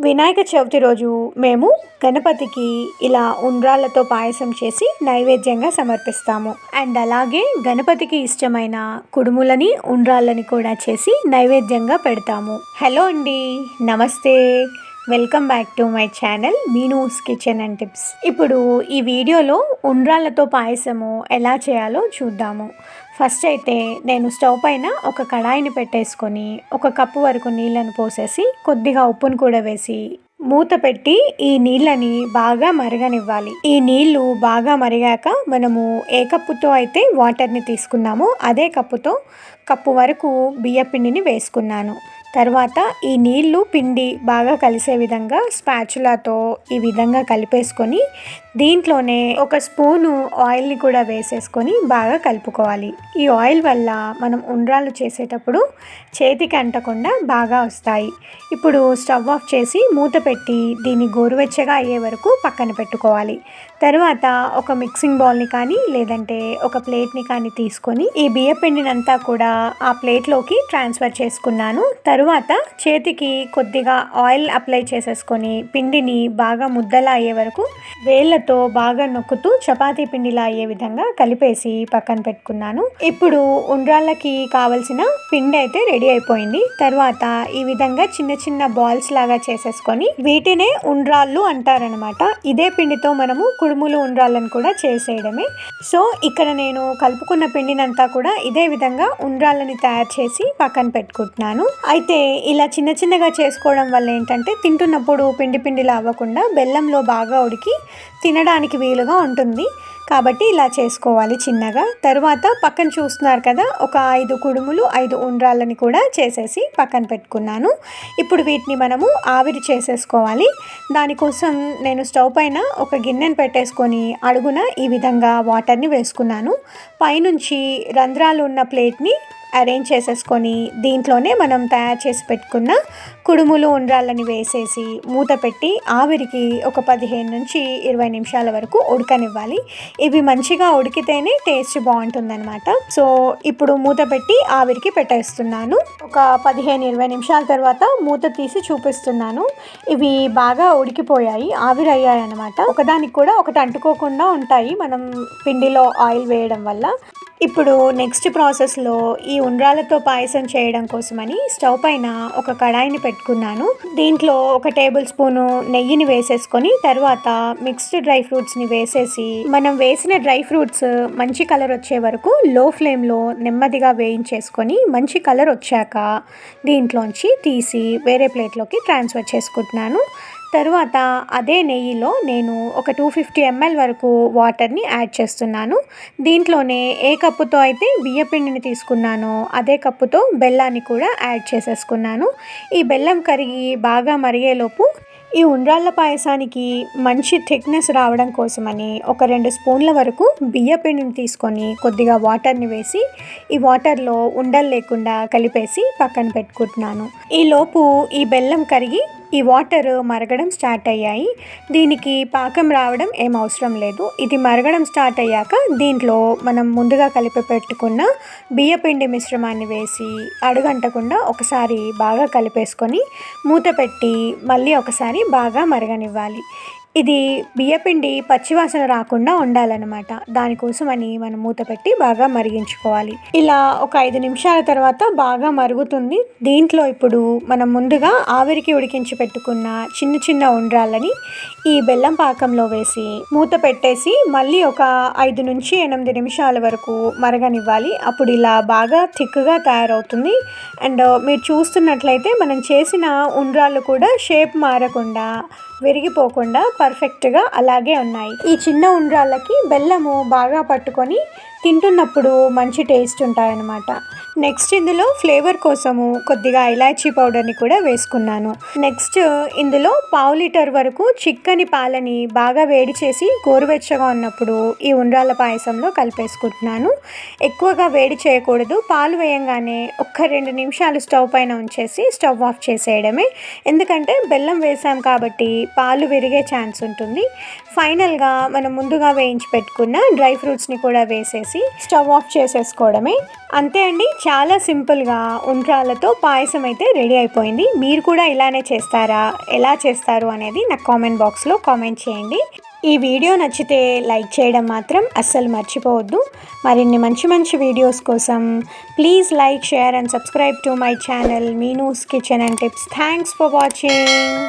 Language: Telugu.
వినాయక చవితి రోజు మేము గణపతికి ఇలా ఉండ్రాళ్ళతో పాయసం చేసి నైవేద్యంగా సమర్పిస్తాము. అండ్ అలాగే గణపతికి ఇష్టమైన కుడుములని ఉండ్రాళ్ళని కూడా చేసి నైవేద్యంగా పెడతాము. హలో అండి నమస్తే. Welcome back to my channel Meenu's kitchen and tips. ఇప్పుడు ఈ వీడియోలో ఉండ్రాళ్ళతో పాయసము ఎలా చేయాలో చూద్దాము. ఫస్ట్ అయితే నేను స్టవ్ పైన ఒక కడాయిని పెట్టేసుకొని ఒక కప్పు వరకు నీళ్ళను పోసేసి కొద్దిగా ఉప్పును కూడా వేసి మూత పెట్టి ఈ నీళ్ళని బాగా మరగనివ్వాలి. ఈ నీళ్ళు బాగా మరిగాక మనము ఏ కప్పుతో అయితే వాటర్ని తీసుకున్నామో అదే కప్పుతో కప్పు వరకు బియ్యపిండిని వేసుకున్నాను. తర్వాత ఈ నీళ్ళు పిండి బాగా కలిసే విధంగా స్పాచులాతో ఈ విధంగా కలిపేసుకొని దీంట్లోనే ఒక స్పూను ఆయిల్ని కూడా వేసేసుకొని బాగా కలుపుకోవాలి. ఈ ఆయిల్ వల్ల మనం ఉండ్రాలు చేసేటప్పుడు చేతికి అంటకుండా బాగా వస్తాయి. ఇప్పుడు స్టవ్ ఆఫ్ చేసి మూత పెట్టి దీన్ని గోరువెచ్చగా అయ్యే వరకు పక్కన పెట్టుకోవాలి. తర్వాత ఒక మిక్సింగ్ బౌల్ని కానీ లేదంటే ఒక ప్లేట్ని కానీ తీసుకొని ఈ బియ్య పిండినంతా కూడా ఆ ప్లేట్లోకి ట్రాన్స్ఫర్ చేసుకున్నాను. తరువాత చేతికి కొద్దిగా ఆయిల్ అప్లై చేసేసుకొని పిండిని బాగా ముద్దలా అయ్యే వరకు వేళ్ళతో బాగా నొక్కుతూ చపాతీ పిండిలా అయ్యే విధంగా కలిపేసి పక్కన పెట్టుకున్నాను. ఇప్పుడు ఉండ్రాళ్ళకి కావలసిన పిండి అయితే రెడీ అయిపోయింది. తర్వాత ఈ విధంగా చిన్న చిన్న బాల్స్ లాగా చేసేసుకొని వీటినే ఉండ్రాళ్ళు అంటారనమాట ఇదే పిండితో మనము కుడుములు ఉండ్రాళ్ళను కూడా చేసేయడమే. సో ఇక్కడ నేను కలుపుకున్న పిండినంతా కూడా ఇదే విధంగా ఉండ్రాళ్ళని తయారు చేసి పక్కన పెట్టుకుంటున్నాను. అయితే ఇలా చిన్న చిన్నగా చేసుకోవడం వల్ల ఏంటంటే తింటున్నప్పుడు పిండి పిండిలా అవ్వకుండా బెల్లంలో బాగా ఉడికి తినడానికి వీలుగా ఉంటుంది. కాబట్టి ఇలా చేసుకోవాలి చిన్నగా. తర్వాత పక్కన చూస్తున్నారు కదా ఒక ఐదు కుడుములు ఐదు ఉండ్రాళ్ళని కూడా చేసేసి పక్కన పెట్టుకున్నాను. ఇప్పుడు వీటిని మనము ఆవిరి చేసేసుకోవాలి. దానికోసం నేను స్టవ్ పైన ఒక గిన్నెను పెట్టేసుకొని అడుగున ఈ విధంగా వాటర్ని వేసుకున్నాను. పైనుంచి రంధ్రాలు ఉన్న ప్లేట్ని అరేంజ్ చేసేసుకొని దీంట్లోనే మనం తయారు చేసి పెట్టుకున్న కుడుములు ఉండ్రాళ్ళని వేసేసి మూత పెట్టి ఆవిరికి ఒక పదిహేను నుంచి ఇరవై నిమిషాల వరకు ఉడకనివ్వాలి. ఇవి మంచిగా ఉడికితేనే టేస్ట్ బాగుంటుందన్నమాట. సో ఇప్పుడు మూత పెట్టి ఆవిరికి పెట్టేస్తున్నాను. ఒక పదిహేను ఇరవై నిమిషాల తర్వాత మూత తీసి చూపిస్తున్నాను. ఇవి బాగా ఉడికిపోయాయి ఆవిరయ్యాయి అనమాట ఒకదానికి కూడా ఒకటి అంటుకోకుండా ఉంటాయి. మనం పిండిలో ఆయిల్ వేయడం వల్ల ఇప్పుడు నెక్స్ట్ ప్రాసెస్లో ఈ ఉండ్రాలతో పాయసం చేయడం కోసమని స్టవ్ పైన ఒక కడాయిని పెట్టుకున్నాను. దీంట్లో ఒక టేబుల్ స్పూను నెయ్యిని వేసేసుకొని తర్వాత మిక్స్డ్ డ్రై ఫ్రూట్స్ని వేసేసి మనం వేసిన డ్రై ఫ్రూట్స్ మంచి కలర్ వచ్చే వరకు లో ఫ్లేమ్లో నెమ్మదిగా వేయించేసుకొని మంచి కలర్ వచ్చాక దీంట్లోంచి తీసి వేరే ప్లేట్లోకి ట్రాన్స్ఫర్ చేసుకుంటున్నాను. తరువాత అదే నెయ్యిలో నేను ఒక టూ ఫిఫ్టీ ఎంఎల్ వరకు వాటర్ని యాడ్ చేస్తున్నాను. దీంట్లోనే ఏ కప్పుతో అయితే బియ్యపిండిని తీసుకున్నానో అదే కప్పుతో బెల్లాన్ని కూడా యాడ్ చేసేసుకున్నాను. ఈ బెల్లం కరిగి బాగా మరిగేలోపు ఈ ఉండ్రాళ్ళ పాయసానికి మంచి థిక్నెస్ రావడం కోసమని ఒక రెండు స్పూన్ల వరకు బియ్య పిండిని తీసుకొని కొద్దిగా వాటర్ని వేసి ఈ వాటర్లో ఉండలు లేకుండా కలిపేసి పక్కన పెట్టుకుంటున్నాను. ఈ లోపు ఈ బెల్లం కరిగి ఈ వాటర్ మరగడం స్టార్ట్ అయ్యాయి. దీనికి పాకం రావడం ఏం అవసరం లేదు. ఇది మరగడం స్టార్ట్ అయ్యాక దీంట్లో మనం ముందుగా కలిపి పెట్టుకున్న బియ్యపిండి మిశ్రమాన్ని వేసి అడుగంటకుండా ఒకసారి బాగా కలిపేసుకొని మూత పెట్టి మళ్ళీ ఒకసారి బాగా మరగనివ్వాలి. ఇది బియ్యపిండి పచ్చివాసన రాకుండా ఉండాలన్నమాట. దానికోసమని మనం మూత పెట్టి బాగా మరిగించుకోవాలి. ఇలా ఒక ఐదు నిమిషాల తర్వాత బాగా మరుగుతుంది. దీంట్లో ఇప్పుడు మనం ముందుగా ఆవిరికి ఉడికించి పెట్టుకున్న చిన్న చిన్న ఉండ్రాలని ఈ బెల్లం పాకంలో వేసి మూత పెట్టేసి మళ్ళీ ఒక ఐదు నుంచి ఎనిమిది నిమిషాల వరకు మరగనివ్వాలి. అప్పుడు ఇలా బాగా థిక్గా తయారవుతుంది. అండ్ మీరు చూస్తున్నట్లయితే మనం చేసిన ఉండ్రాళ్ళు కూడా షేప్ మారకుండా విరిగిపోకుండా పర్ఫెక్ట్గా అలాగే ఉన్నాయి. ఈ చిన్న ఉండ్రాళ్ళకి బెల్లము బాగా పట్టుకొని తింటున్నప్పుడు మంచి టేస్ట్ ఉంటాయన్నమాట. నెక్స్ట్ ఇందులో ఫ్లేవర్ కోసము కొద్దిగా ఇలాచీ పౌడర్ని కూడా వేసుకున్నాను. నెక్స్ట్ ఇందులో పావు లీటర్ వరకు చిక్కని పాలని బాగా వేడి చేసి గోరువెచ్చగా ఉన్నప్పుడు ఈ ఉండ్రాల పాయసంలో కలిపేసుకుంటున్నాను. ఎక్కువగా వేడి చేయకూడదు పాలు వేయంగానే ఒక్క రెండు నిమిషాలు స్టవ్ పైన ఉంచేసి స్టవ్ ఆఫ్ చేసేయడమే. ఎందుకంటే బెల్లం వేసాం కాబట్టి పాలు విరిగే ఛాన్స్ ఉంటుంది. ఫైనల్గా మనం ముందుగా వేయించి పెట్టుకున్న డ్రై ఫ్రూట్స్ని కూడా వేసేసి పెట్టేసి స్టవ్ ఆఫ్ చేసేసుకోవడమే. అంతే అండి చాలా సింపుల్గా ఉండ్రాలతో పాయసం అయితే రెడీ అయిపోయింది. మీరు కూడా ఇలానే చేస్తారా ఎలా చేస్తారు అనేది నా కామెంట్ బాక్స్లో కామెంట్ చేయండి. ఈ వీడియో నచ్చితే లైక్ చేయడం మాత్రం అస్సలు మర్చిపోవద్దు. మరిన్ని మంచి మంచి వీడియోస్ కోసం please like share and subscribe to my channel Meenu's kitchen and tips. Thanks for watching.